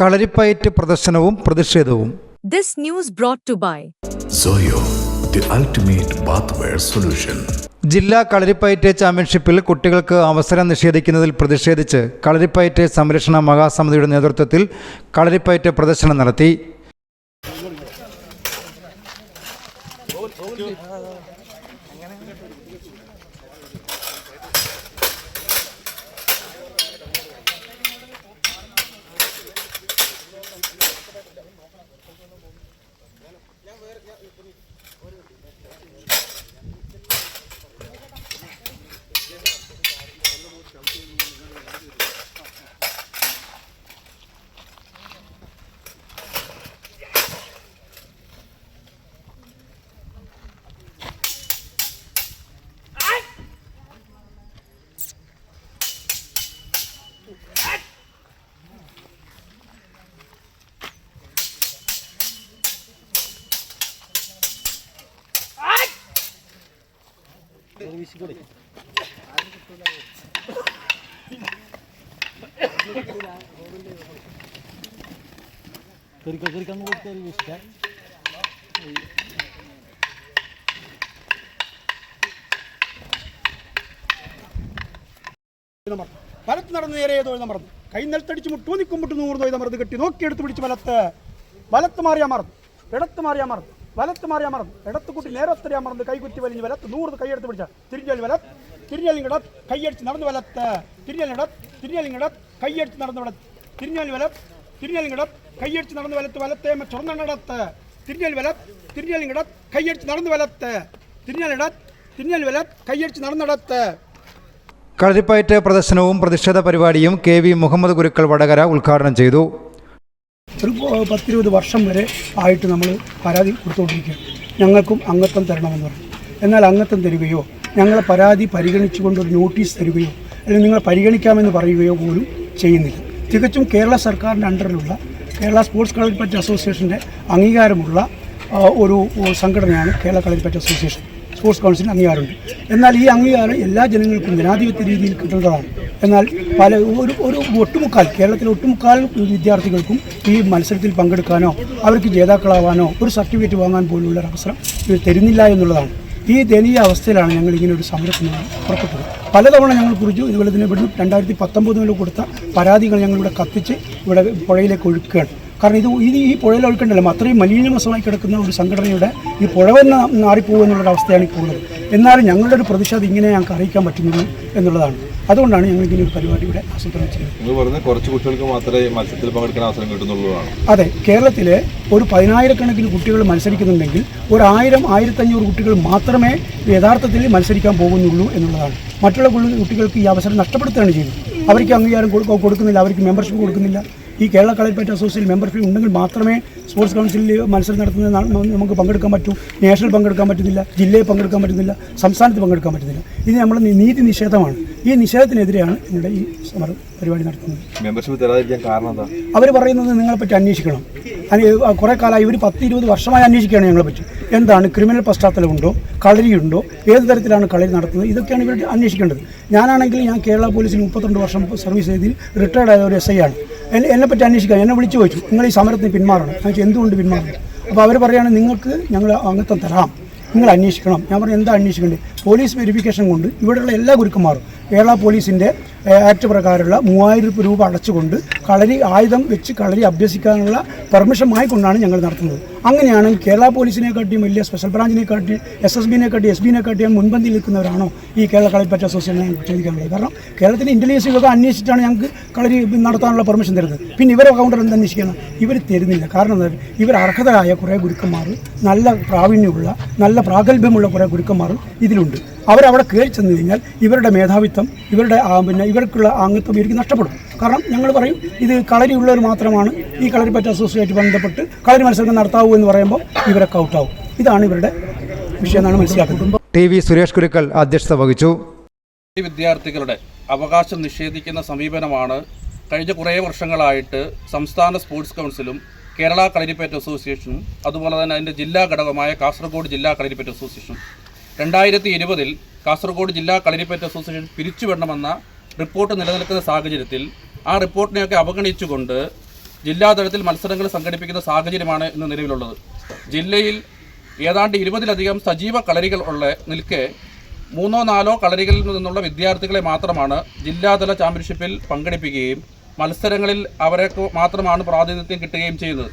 കളരിപ്പയറ്റ് പ്രദർശനവും പ്രതിഷേധവും. This news brought to Soyo Zoyo, the ultimate bathware solution. ജില്ലാ കളരിപ്പയറ്റ് ചാമ്പ്യൻഷിപ്പിൽ കുട്ടികൾക്ക് അവസരം നിഷേധിക്കുന്നതിൽ പ്രതിഷേധിച്ച് കളരിപ്പയറ്റ് സംരക്ഷണ മഹാസമിതിയുടെ നേതൃത്വത്തിൽ കളരിപ്പയറ്റ് പ്രദർശനം നടത്തി. മറന്നു വലത്ത് നടന്ന് നേരെ തൊഴുത മറന്നു കൈ നിലത്തടിച്ച് മുട്ടു നിൽക്കും മുട്ടു നൂറ് തൊഴുത മറന്ന് കെട്ടി. നോക്കിയെടുത്ത് പിടിച്ച് വലത്ത്. വലത്ത് മാറിയാ മറന്നു ഇടത്ത് മാറിയാ മറന്നു വലത്ത് മാറിയാ മറന്നു ഇടത്ത് കുട്ടി നേരത്തറിയാ മറന്ന് കൈ കുത്തി വലിഞ്ഞ് വലത്ത് നൂറ് കൈയെടുത്ത് പിടിച്ച തിരിഞ്ഞാലി വലത്ത് തിരിഞ്ഞാലി ഇടത്ത് കൈയടിച്ച് നടന്ന് വലത്ത് തിരിഞ്ഞാലി ഇടത്ത് തിരിഞ്ഞാലി ഇടത്ത് കൈയടിച്ച് നടന്ന് വലത്ത് തിരിഞ്ഞാലി വലത്ത് തിരിഞ്ഞാലി ഇടത്ത് കൈയടിച്ച് നടന്ന് വലത്ത് വലത്തെ ചുറന്നിടത്ത് തിരിഞ്ഞാലി വലത്ത് തിരിഞ്ഞാലി ഇടത്ത് കൈയടിച്ച് നടന്ന് വലത്ത് തിരിഞ്ഞാലി ഇടത്ത് തിരിഞ്ഞാലി വലത്ത് കൈയടിച്ച് നടന്നിടത്ത് കളരിപ്പയറ്റ് പ്രദർശനവും പ്രതിഷേധ പരിപാടിയും കെ വി മുഹമ്മദ് ഗുരുക്കൾ വടകര ഉദ്ഘാടനം ചെയ്തു. ഒരു പത്തിരുപത് വർഷം വരെ ആയിട്ട് നമ്മൾ പരാതി കൊടുത്തുകൊണ്ടിരിക്കുകയാണ് ഞങ്ങൾക്കും അംഗത്വം തരണമെന്ന് പറഞ്ഞു. എന്നാൽ അംഗത്വം തരികയോ ഞങ്ങളെ പരാതി പരിഗണിച്ചുകൊണ്ട് ഒരു നോട്ടീസ് തരികയോ അല്ലെങ്കിൽ നിങ്ങളെ പരിഗണിക്കാമെന്ന് പറയുകയോ പോലും ചെയ്യുന്നില്ല. തികച്ചും കേരള സർക്കാരിന്റെ അണ്ടറിലുള്ള കേരള സ്പോർട്സ് കളരിപ്പറ്റ് അസോസിയേഷന്റെ അംഗീകാരമുള്ള ഒരു സംഘടനയാണ് കേരള കളരിപ്പറ്റ് അസോസിയേഷൻ. സ്പോർട്സ് കൗൺസിലിന് അംഗീകാരമുണ്ട്. എന്നാൽ ഈ അംഗീകാരം എല്ലാ ജനങ്ങൾക്കും ജനാധിപത്യ രീതിയിൽ കിട്ടേണ്ടതാണ് എന്നാൽ പല ഒരു ഒരു ഒട്ടുമുക്കാൽ കേരളത്തിലെ ഒട്ടുമുക്കാൽ വിദ്യാർത്ഥികൾക്കും ഈ മത്സരത്തിൽ പങ്കെടുക്കാനോ അവർക്ക് ജേതാക്കളാവാനോ ഒരു സർട്ടിഫിക്കറ്റ് വാങ്ങാൻ പോലുള്ള അവസരം ഇവർ തരുന്നില്ല എന്നുള്ളതാണ്. ഈ ദയനീയ അവസ്ഥയിലാണ് ഞങ്ങൾ ഇങ്ങനെ ഒരു സമരത്തിന് പുറപ്പെട്ടത്. പലതവണ ഞങ്ങൾ കുറിച്ചു. ഇതുപോലെ തന്നെ ഇവിടുന്ന് രണ്ടായിരത്തി പത്തൊമ്പതിൽ കൊടുത്ത പരാതികൾ ഞങ്ങളിവിടെ കത്തിച്ച് ഇവിടെ പുഴയിലേക്ക് ഒഴുക്കുകയാണ്. കാരണം ഇത് ഇത് ഈ പുഴയിൽ ഒഴുക്കണ്ടല്ലോ. അത്രയും മലിനമസമായി കിടക്കുന്ന ഒരു സംഘടനയുടെ ഈ പുഴ തന്നെ മാറിപ്പോകുമെന്നുള്ള അവസ്ഥയാണ് ഇപ്പോൾ ഉള്ളത്. എന്നാലും ഞങ്ങളുടെ ഒരു പ്രതിഷേധം ഇങ്ങനെ ഞങ്ങൾക്ക് അറിയിക്കാൻ പറ്റുന്നുള്ളൂ എന്നുള്ളതാണ്. അതുകൊണ്ടാണ് ഞങ്ങൾ ഇങ്ങനെ ഒരു പരിപാടി ഇവിടെ ആസൂത്രണം ചെയ്യുന്നത് കുറച്ച് കുട്ടികൾക്ക് മാത്രമേ മത്സരത്തിൽ പങ്കെടുക്കാൻ അവസരം കിട്ടുന്നുള്ളതാണ്. അതെ കേരളത്തിലെ ഒരു പതിനായിരക്കണക്കിന് കുട്ടികൾ മത്സരിക്കുന്നുണ്ടെങ്കിൽ ഒരു ആയിരം ആയിരത്തഞ്ഞൂറ് കുട്ടികൾ മാത്രമേ യഥാർത്ഥത്തിൽ മത്സരിക്കാൻ പോകുന്നുള്ളൂ എന്നുള്ളതാണ്. മറ്റുള്ള കുട്ടികൾക്ക് ഈ അവസരം നഷ്ടപ്പെടുത്തുകയാണ് ചെയ്യുന്നത് അവർക്ക് അംഗീകാരം കൊടു- കൊടുക്കുന്നില്ല അവർക്ക് മെമ്പർഷിപ്പ് കൊടുക്കുന്നില്ല. ഈ കേരള കളരിപ്പറ്റ് അസോസിയേഷൻ മെമ്പർഷിപ്പ് ഉണ്ടെങ്കിൽ മാത്രമേ സ്പോർട്സ് കൗൺസിലിൽ മത്സരം നടത്തുന്ന നമുക്ക് പങ്കെടുക്കാൻ പറ്റൂ. നാഷണൽ പങ്കെടുക്കാൻ പറ്റുന്നില്ല. ജില്ലയിൽ പങ്കെടുക്കാൻ പറ്റുന്നില്ല. സംസ്ഥാനത്ത് പങ്കെടുക്കാൻ പറ്റുന്നില്ല. ഇത് നമ്മുടെ നീതി നിഷേധമാണ്. ഈ നിഷേധത്തിനെതിരെയാണ് ഞങ്ങളുടെ ഈ സമരം പരിപാടി നടത്തുന്നത്. മെമ്പർഷിപ്പ് തരാതിരിക്കാൻ കാരണം എന്താ? അവർ പറയുന്നത് നിങ്ങളെ പറ്റി അന്വേഷിക്കണം. അനി കുറേ കാലമായി ഇവർ പത്ത് ഇരുപത് വർഷമായി അന്വേഷിക്കുകയാണ് ഞങ്ങളെപ്പറ്റി. എന്താണ് ക്രിമിനൽ പശ്ചാത്തലമുണ്ടോ? കളരിയുണ്ടോ? ഏത് തരത്തിലാണ് കളരി നടത്തുന്നത്? ഇതൊക്കെയാണ് ഇവർ അന്വേഷിക്കേണ്ടത്. ഞാനാണെങ്കിൽ ഞാൻ കേരള പോലീസിൽ മുപ്പത്തിരണ്ട് വർഷം സർവീസ് ചെയ്തതിൽ റിട്ടയർഡ് ആയ ഒരു എസ് ഐ ആണ്. എന്നെപ്പറ്റി അന്വേഷിക്കാൻ എന്നെ വിളിച്ചു ചോദിച്ചു. നിങ്ങൾ ഈ സമരത്തിന് പിന്മാറണം. ഞാൻ എന്തുകൊണ്ട് പിന്മാറണം? അപ്പോൾ അവർ പറയുകയാണ് നിങ്ങൾക്ക് ഞങ്ങൾ അംഗത്വം തരാം. നിങ്ങൾ അന്വേഷിക്കണം. ഞാൻ പറഞ്ഞു എന്താ അന്വേഷിക്കേണ്ടത്? പോലീസ് വെരിഫിക്കേഷൻ കൊണ്ട് ഇവിടെയുള്ള എല്ലാ ഗുരുക്കന്മാരും കേരള പോലീസിന്റെ ആക്ട് പ്രകാരമുള്ള മൂവായിരം രൂപ അടച്ചുകൊണ്ട് കളരി ആയുധം വെച്ച് കളരി അഭ്യസിക്കാനുള്ള പെർമിഷൻ വാങ്ങിക്കൊണ്ടാണ് ഞങ്ങൾ നടത്തുന്നത്. അങ്ങനെയാണ് കേരള പോലീസിനെക്കാട്ടിയും വലിയ സ്പെഷ്യൽ ബ്രാഞ്ചിനെക്കാട്ടി എസ് എസ് ബിനെക്കാട്ടി എസ് ബിനെക്കാട്ടിയും മുൻപന്തിയിൽ നിൽക്കുന്നവരാണോ ഈ കേരള കളരിപ്പറ്റ അസോസിയേഷൻ ഞങ്ങൾക്ക് കഴിയും കാരണം കേരളത്തിന്റെ ഇന്റലിജൻസ് വിഭാഗം അന്വേഷിച്ചിട്ടാണ് ഞങ്ങൾക്ക് കളരി നടത്താനുള്ള പെർമിഷൻ തരുന്നത്. പിന്നെ ഇവരെ കൗണ്ടർ എന്ത് അന്വേഷിക്കുന്നത് ഇവർ തരുന്നില്ല. കാരണം എന്താ ഇവർ അർഹതരായ കുറേ ഗുരുക്കന്മാർ നല്ല പ്രാവീണ്യമുള്ള നല്ല പ്രാഗൽഭ്യമുള്ള കുറേ ഗുരുക്കന്മാർ ഇതിലുണ്ട്. അവരവിടെ കയറി ചെന്ന് കഴിഞ്ഞാൽ ഇവരുടെ മേധാവിത്വം ഇവരുടെ ആ, പിന്നെ ഇവർക്കുള്ള അംഗത്വം ഇവർക്ക് നഷ്ടപ്പെടും. കാരണം ഞങ്ങൾ പറയും ഇത് കളരി കളരിയുള്ളവർ മാത്രമാണ് ഈ കളരിപ്പറ്റ അസോസിയേറ്റ് ബന്ധപ്പെട്ട് കളരി മത്സരങ്ങൾ നടത്താവൂ എന്ന് പറയുമ്പോൾ ഇവരൊക്കെ ഔട്ടാവും. ഇതാണ് ഇവരുടെ വിഷയം എന്നാണ് മനസ്സിലാക്കുന്നത്. ടി വി സുരേഷ് കുരുക്കൽ അധ്യക്ഷത വഹിച്ചു. വിദ്യാർത്ഥികളുടെ അവകാശം നിഷേധിക്കുന്ന സമീപനമാണ് കഴിഞ്ഞ കുറേ വർഷങ്ങളായിട്ട് സംസ്ഥാന സ്പോർട്സ് കൗൺസിലും കേരള കളരിപ്പയറ്റ് അസോസിയേഷനും അതുപോലെ തന്നെ അതിന്റെ ജില്ലാ ഘടകമായ കാസർഗോഡ് ജില്ലാ കളരിപ്പയറ്റ് അസോസിയേഷനും രണ്ടായിരത്തി ഇരുപതിൽ കാസർഗോഡ് ജില്ലാ കളരിപ്പയറ്റ് അസോസിയേഷൻ പിരിച്ചുവിടണമെന്ന റിപ്പോർട്ട് നിലനിൽക്കുന്ന സാഹചര്യത്തിൽ ആ റിപ്പോർട്ടിനെയൊക്കെ അവഗണിച്ചുകൊണ്ട് ജില്ലാതലത്തിൽ മത്സരങ്ങൾ സംഘടിപ്പിക്കുന്ന സാഹചര്യമാണ് ഇന്ന് നിലവിലുള്ളത്. ജില്ലയിൽ ഏതാണ്ട് ഇരുപതിലധികം സജീവ കളരികൾ ഉള്ള നിൽക്കെ മൂന്നോ നാലോ കളരികളിൽ നിന്നുള്ള വിദ്യാർത്ഥികളെ മാത്രമാണ് ജില്ലാതല ചാമ്പ്യൻഷിപ്പിൽ പങ്കെടുപ്പിക്കുകയും മത്സരങ്ങളിൽ അവരെ മാത്രമാണ് പ്രാതിനിധ്യം കിട്ടുകയും ചെയ്യുന്നത്.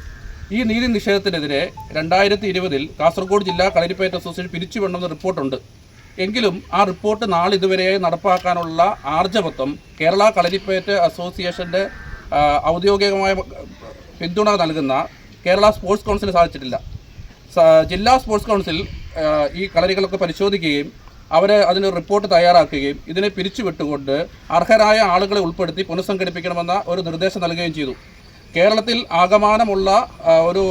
ഈ നീതി നിഷേധത്തിനെതിരെ രണ്ടായിരത്തി ഇരുപതിൽ കാസർഗോഡ് ജില്ലാ കളരിപ്പയറ്റ് അസോസിയേഷൻ പിരിച്ചുവിടണമെന്ന് റിപ്പോർട്ടുണ്ട്. എങ്കിലും ആ റിപ്പോർട്ട് നാളിതുവരെയായി നടപ്പാക്കാനുള്ള ആർജവത്വം കേരള കളരിപ്പയറ്റ് അസോസിയേഷന്റെ ഔദ്യോഗികമായ പിന്തുണ നൽകുന്ന കേരള സ്പോർട്സ് കൗൺസിൽ സാധിച്ചിട്ടില്ല. ജില്ലാ സ്പോർട്സ് കൗൺസിൽ ഈ കളരികളൊക്കെ പരിശോധിക്കുകയും അവർ അതിന് റിപ്പോർട്ട് തയ്യാറാക്കുകയും ഇതിനെ പിരിച്ചുവിട്ടുകൊണ്ട് അർഹരായ ആളുകളെ ഉൾപ്പെടുത്തി പുനഃസംഘടിപ്പിക്കണമെന്ന ഒരു നിർദ്ദേശം നൽകുകയും ചെയ്തു. കേരളത്തിൽ ആകമാനമുള്ള ഒരു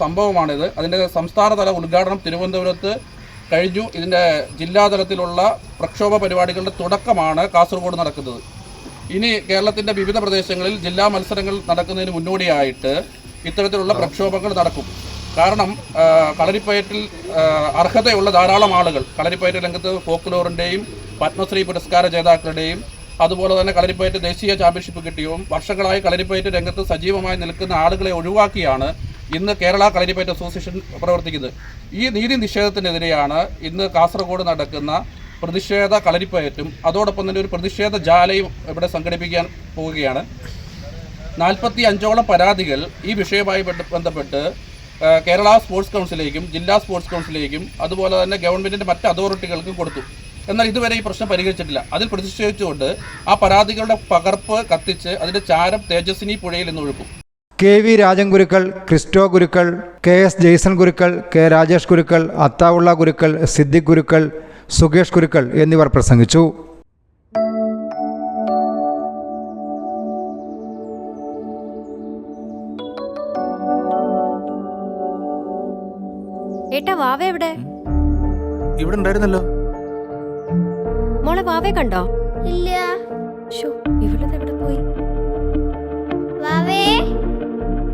സംഭവമാണിത്. അതിന്റെ സംസ്ഥാനതല ഉദ്ഘാടനം തിരുവനന്തപുരത്ത് കഴിഞ്ഞു. ഇതിന്റെ ജില്ലാതലത്തിലുള്ള പ്രക്ഷോഭ പരിപാടികളുടെ തുടക്കമാണ് കാസർഗോഡ് നടക്കുന്നത്. ഇനി കേരളത്തിന്റെ വിവിധ പ്രദേശങ്ങളിൽ ജില്ലാ മത്സരങ്ങൾ നടക്കുന്നതിന് മുന്നോടിയായിട്ട് ഇത്തരത്തിലുള്ള പ്രക്ഷോഭങ്ങൾ നടക്കും. കാരണം കളരിപ്പയറ്റിൽ അർഹതയുള്ള ധാരാളം ആളുകൾ കളരിപ്പയറ്റ് രംഗത്ത് ഫോക്ലോറിന്റെയും പത്മശ്രീ പുരസ്കാര ജേതാക്കളുടെയും അതുപോലെ തന്നെ കളരിപ്പയറ്റ് ദേശീയ ചാമ്പ്യൻഷിപ്പ് കിട്ടിയും. വർഷങ്ങളായി കളരിപ്പയറ്റ് രംഗത്ത് സജീവമായി നിൽക്കുന്ന ആളുകളെ ഒഴിവാക്കിയാണ് ഇന്ന് കേരള കളരിപ്പയറ്റ് അസോസിയേഷൻ പ്രവർത്തിക്കുന്നത്. ഈ നീതി നിഷേധത്തിനെതിരെയാണ് ഇന്ന് കാസർഗോഡ് നടക്കുന്ന പ്രതിഷേധ കളരിപ്പയറ്റും അതോടൊപ്പം തന്നെ ഒരു പ്രതിഷേധ ജാലയും ഇവിടെ സംഘടിപ്പിക്കാൻ പോവുകയാണ്. നാൽപ്പത്തി അഞ്ചോളം പരാതികൾ ഈ വിഷയവുമായി ബന്ധപ്പെട്ട് കേരള സ്പോർട്സ് കൗൺസിലേക്കും ജില്ലാ സ്പോർട്സ് കൗൺസിലേക്കും അതുപോലെ തന്നെ ഗവൺമെന്റിന്റെ മറ്റ് അതോറിറ്റികൾക്കും കൊടുത്തു. എന്നാൽ ഇതുവരെ ഈ പ്രശ്നം പരിഹരിച്ചിട്ടില്ല. അതിൽ പ്രതിഷേധിച്ചുകൊണ്ട് ആ പരാതികളുടെ പകർപ്പ് കത്തിച്ച് അതിന്റെ ചാരം തേജസ്വിനി പുഴയിൽ നിന്ന് ഒഴുക്കും. K V Rajan Gurukkal Christo Gurukkal K S Jaison Gurukkal K Rajesh Gurukkal Athavulla Gurukkal Siddique Gurukkal Sukesh Gurukkal എന്നിവർ പ്രസംഗിച്ചു. ഏട്ടാ വാവ എവിടെ? ഇവിടെ ഉണ്ടായിരുന്നല്ലോ. മോളെ വാവേ കണ്ടോ? ഇല്ല. ഷോ ഇവളത് എവിടെ പോയി? വാവേ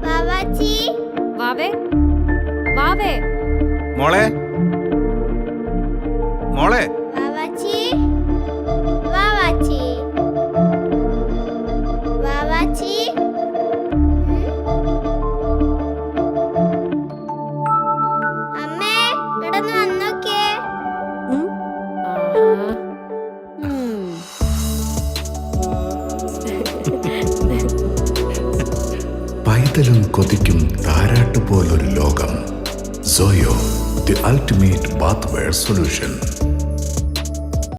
വാവാച്ചി. വാവേ വാവേ. മോളെ മോളെ. പൈതലും കൊതിക്കും താരാട്ട് പോലൊരു ലോകം. Soyo the ultimate bathware solution